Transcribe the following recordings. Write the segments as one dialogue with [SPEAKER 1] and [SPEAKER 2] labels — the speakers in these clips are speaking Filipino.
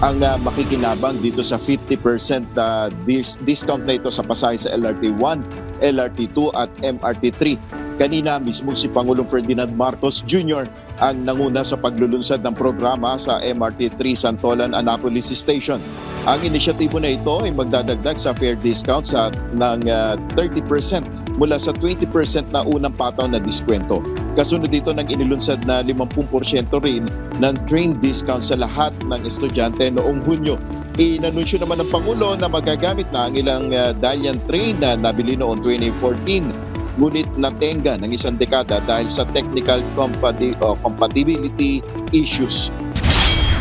[SPEAKER 1] ang ah, makikinabang dito sa 50% ah, dis- discount na ito sa pasay sa LRT 1, LRT 2 at MRT 3. Kanina mismo si Pangulong Ferdinand Marcos Jr. ang nanguna sa paglulunsad ng programa sa MRT 3 Santolan Annapolis Station. Ang inisyatibo na ito ay magdadagdag sa fare discount sa ng ah, 30% mula sa 20% na unang pataw na diskwento. Kasunod dito ng inilunsad na 50% rin ng train discount sa lahat ng estudyante noong Hunyo. Inanunsyo naman ng Pangulo na magagamit na ang ilang uh, Dalian train na nabili noong 2014 ngunit natenga ng isang dekada dahil sa technical compati- o compatibility issues.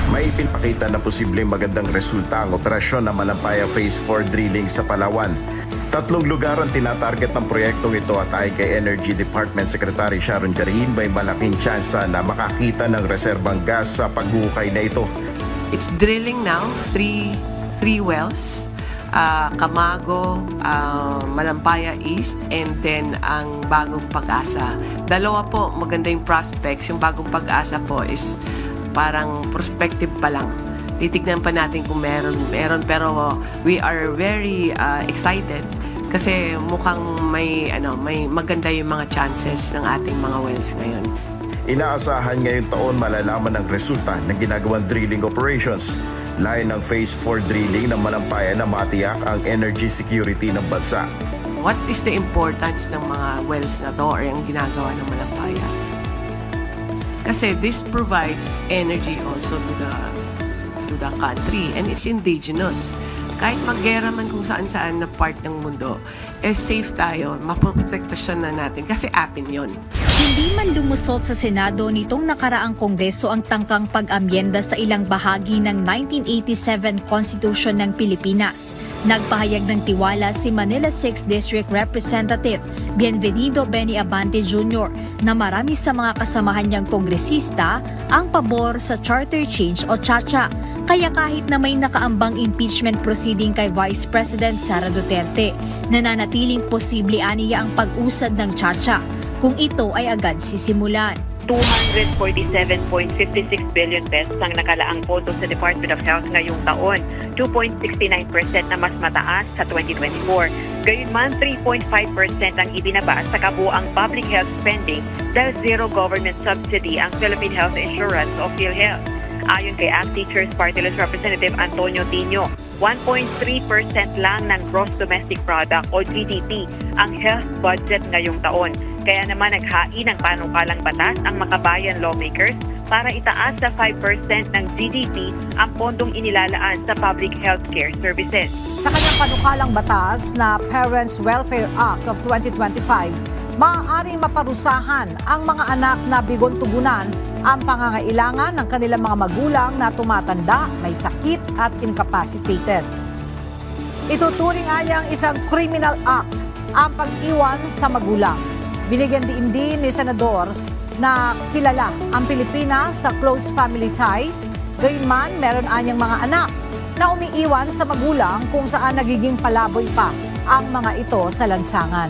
[SPEAKER 2] May pinakita na posibleng magandang resulta ang operasyon ng Malampaya Phase 4 drilling sa Palawan. Tatlong lugar ang tinatarget ng proyektong ito at ayon kay Energy Department Secretary Sharon Garin may malaking tsansa na makakita ng reserbang gas sa paghuhukay na ito.
[SPEAKER 3] It's drilling now, three, three wells. Uh, Camago, uh, Malampaya East, and then ang Bagong Pag-asa. Dalawa po, maganda yung prospects. Yung Bagong Pag-asa po is parang prospective pa lang. Titignan pa natin kung meron, meron. Pero we are very uh, excited kasi mukhang may, ano, may maganda yung mga chances ng ating mga wells ngayon.
[SPEAKER 2] Inaasahan ngayong taon malalaman ang resulta ng ginagawang drilling operations. Layon ng Phase 4 drilling ng Malampaya na matiyak ang energy security ng bansa.
[SPEAKER 3] What is the importance ng mga wells na to or yung ginagawa ng Malampaya? Kasi this provides energy also to the to the country and it's indigenous. Kahit maggera man kung saan saan na part ng mundo, eh safe tayo, mapoprotektasyon na natin kasi atin yon.
[SPEAKER 4] Hindi man lumusot sa Senado nitong nakaraang Kongreso ang tangkang pag-amyenda sa ilang bahagi ng 1987 Constitution ng Pilipinas. Nagpahayag ng tiwala si Manila 6 District Representative Bienvenido Benny Abante Jr. na marami sa mga kasamahan niyang kongresista ang pabor sa charter change o chacha. Kaya kahit na may nakaambang impeachment proceeding kay Vice President Sara Duterte, nananatiling posible aniya ang pag-usad ng chacha kung ito ay agad sisimulan.
[SPEAKER 5] 247.56 billion pesos ang nakalaang pondo sa Department of Health ngayong taon, 2.69% na mas mataas sa 2024. Gayunman, 3.5% ang ibinaba sa kabuang public health spending dahil zero government subsidy ang Philippine Health Insurance o PhilHealth. Ayon kay ACT Teachers Party List Representative Antonio Tino, 1.3% lang ng gross domestic product o GDP ang health budget ngayong taon. Kaya naman naghain ng panukalang batas ang makabayan lawmakers para itaas sa 5% ng GDP ang pondong inilalaan sa public healthcare services.
[SPEAKER 6] Sa kanyang panukalang batas na Parents Welfare Act of 2025, maaaring maparusahan ang mga anak na bigon-tugunan ang pangangailangan ng kanilang mga magulang na tumatanda, may sakit at incapacitated. Ituturing anyang isang criminal act ang pag-iwan sa magulang. Binigyan din din ni Senador na kilala ang Pilipinas sa close family ties, gayunman meron anyang mga anak na umiiwan sa magulang kung saan nagiging palaboy pa ang mga ito sa lansangan.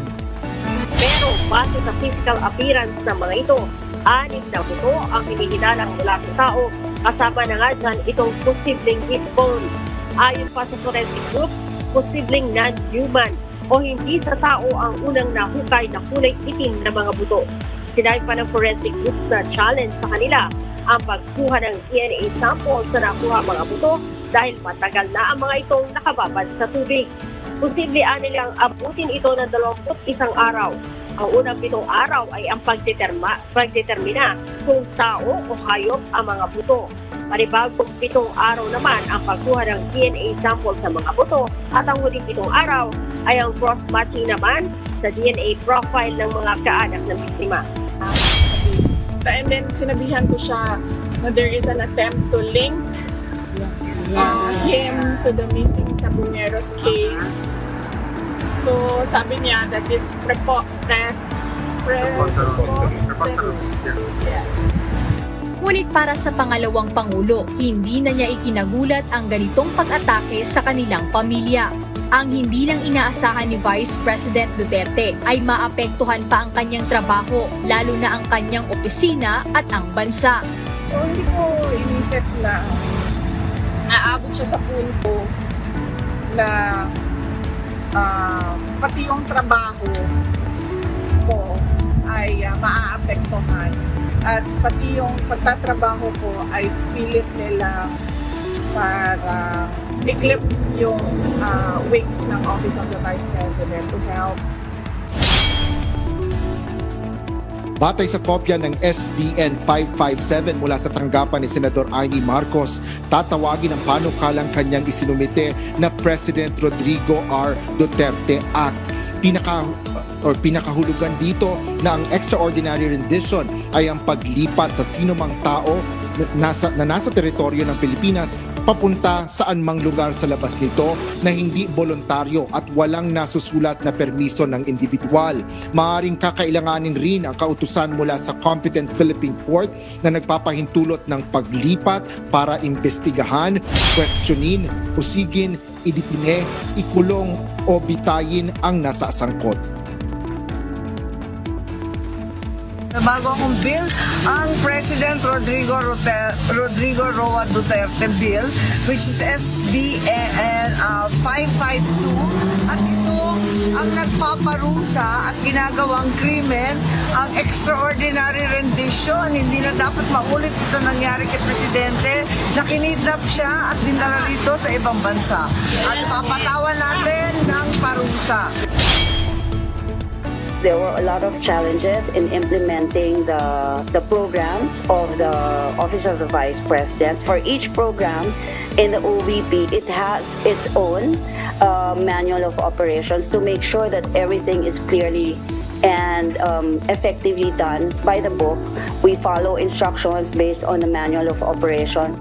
[SPEAKER 5] Pero base sa physical appearance ng mga ito, anim na buto ang hinihinalang mula sa tao, kasama na nga dyan itong posibleng hip bone. Ayon pa sa forensic group, posibleng non-human o hindi sa tao ang unang nahukay na kulay itim na mga buto. Sinabi pa ng forensic group na challenge sa kanila ang pagkuha ng DNA sample sa nakuha mga buto dahil matagal na ang mga itong nakababad sa tubig. Posible nilang abutin ito ng 21 araw. Ang unang pitong araw ay ang pagdeterma, pagdetermina kung tao o hayop ang mga buto. Panibagong pitong araw naman ang pagkuha ng DNA sample sa mga buto at ang huling pitong araw ay ang cross-matching naman sa DNA profile ng mga kaanak ng biktima.
[SPEAKER 7] And then sinabihan ko siya na there is an attempt to link uh, him to the missing Sabuneros case. So sabi niya that is prepo pre preposterous. Yes.
[SPEAKER 4] Ngunit para sa pangalawang pangulo, hindi na niya ikinagulat ang ganitong pag-atake sa kanilang pamilya. Ang hindi lang inaasahan ni Vice President Duterte ay maapektuhan pa ang kanyang trabaho, lalo na ang kanyang opisina at ang bansa.
[SPEAKER 7] So hindi ko inisip na aabot siya sa punto na ah, pati yung trabaho ko ay uh, maaapektuhan at pati yung pagtatrabaho ko ay pilit nila para i-clip yung ah, wings ng Office of the Vice President to help
[SPEAKER 8] Batay sa kopya ng SBN 557 mula sa tanggapan ni Senador Amy Marcos, tatawagin ang panukalang kanyang isinumite na President Rodrigo R. Duterte Act. Pinaka or pinakahulugan dito na ang extraordinary rendition ay ang paglipat sa sinumang tao na nasa, na nasa teritoryo ng Pilipinas papunta saan mang lugar sa labas nito na hindi voluntaryo at walang nasusulat na permiso ng individual. Maaring kakailanganin rin ang kautusan mula sa competent Philippine court na nagpapahintulot ng paglipat para imbestigahan, questionin, usigin, idipine, ikulong o bitayin ang nasa sangkot.
[SPEAKER 9] Bago akong bill, ang President Rodrigo Rote- Rodrigo Roa Duterte bill, which is SBN uh, 552. At ito ang nagpaparusa at ginagawang krimen, ang extraordinary rendition. Hindi na dapat maulit ito nangyari kay Presidente na kinidnap siya at dinala rito sa ibang bansa. At papatawan natin ng parusa.
[SPEAKER 10] there were a lot of challenges in implementing the, the programs of the Office of the Vice President. For each program in the OVP, it has its own uh, manual of operations to make sure that everything is clearly and um, effectively done by the book. We follow instructions based on the manual of operations.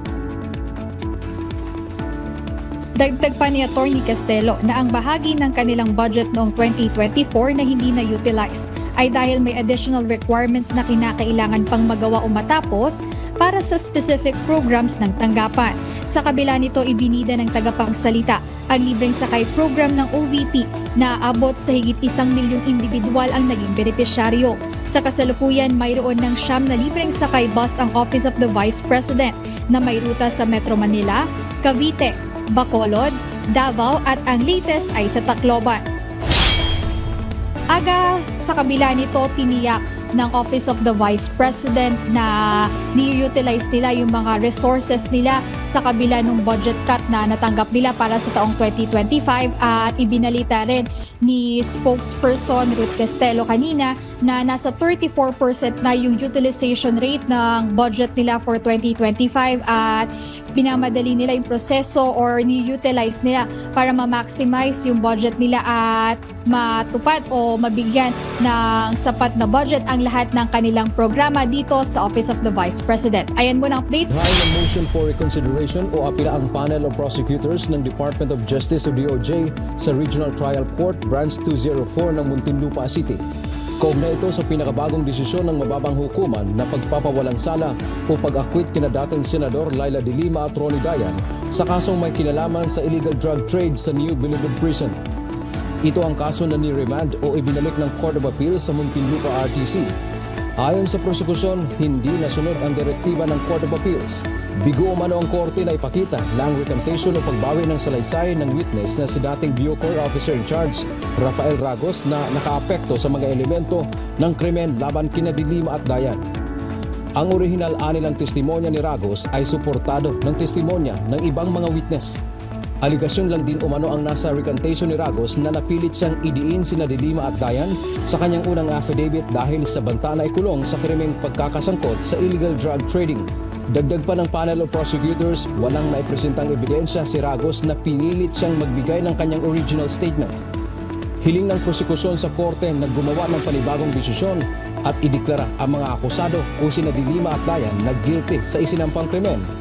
[SPEAKER 11] Dagdag pa ni Attorney Castelo na ang bahagi ng kanilang budget noong 2024 na hindi na-utilize ay dahil may additional requirements na kinakailangan pang magawa o matapos para sa specific programs ng tanggapan. Sa kabila nito, ibinida ng tagapagsalita ang libreng sakay program ng OVP na abot sa higit isang milyong individual ang naging benepisyaryo. Sa kasalukuyan, mayroon ng siyam na libreng sakay bus ang Office of the Vice President na may ruta sa Metro Manila, Cavite, Bacolod, Davao at ang latest ay sa Tacloban. Aga sa kabila nito tiniyak ng Office of the Vice President na ni-utilize nila yung mga resources nila sa kabila ng budget cut na natanggap nila para sa taong 2025 at ibinalita rin ni spokesperson Ruth Castello kanina na nasa 34% na yung utilization rate ng budget nila for 2025 at binamadali nila yung proseso or ni-utilize nila para ma-maximize yung budget nila at matupad o mabigyan ng sapat na budget ang lahat ng kanilang programa dito sa Office of the Vice President. Ayan muna ang update.
[SPEAKER 12] High na motion for reconsideration o apila ang panel of prosecutors ng Department of Justice o DOJ sa Regional Trial Court Branch 204 ng Muntinlupa City. Kaugnay ito sa pinakabagong desisyon ng mababang hukuman na pagpapawalang sala o pag-akwit kina dating Senador Laila de Lima at Ronnie Dayan sa kasong may kinalaman sa illegal drug trade sa New Bilibid Prison. Ito ang kaso na ni-remand o ibinalik ng Court of Appeal sa Muntinlupa RTC. Ayon sa prosekusyon, hindi nasunod ang direktiba ng Court of Appeals. Bigo umano ang korte na ipakita na ang recantation o pagbawi ng salaysay ng witness na si dating Bucor Officer in Charge, Rafael Ragos na nakaapekto sa mga elemento ng krimen laban kina Dilima at Dayan. Ang orihinal anilang testimonya ni Ragos ay suportado ng testimonya ng ibang mga witness. Aligasyon lang din umano ang nasa recantation ni Ragos na napilit siyang idiin sina Dilima at Dayan sa kanyang unang affidavit dahil sa banta na ikulong sa krimeng pagkakasangkot sa illegal drug trading. Dagdag pa ng panel of prosecutors, walang naipresentang ebidensya si Ragos na pinilit siyang magbigay ng kanyang original statement. Hiling ng prosekusyon sa korte na gumawa ng panibagong desisyon at ideklara ang mga akusado o sina Dilima at Dayan na guilty sa isinampang krimen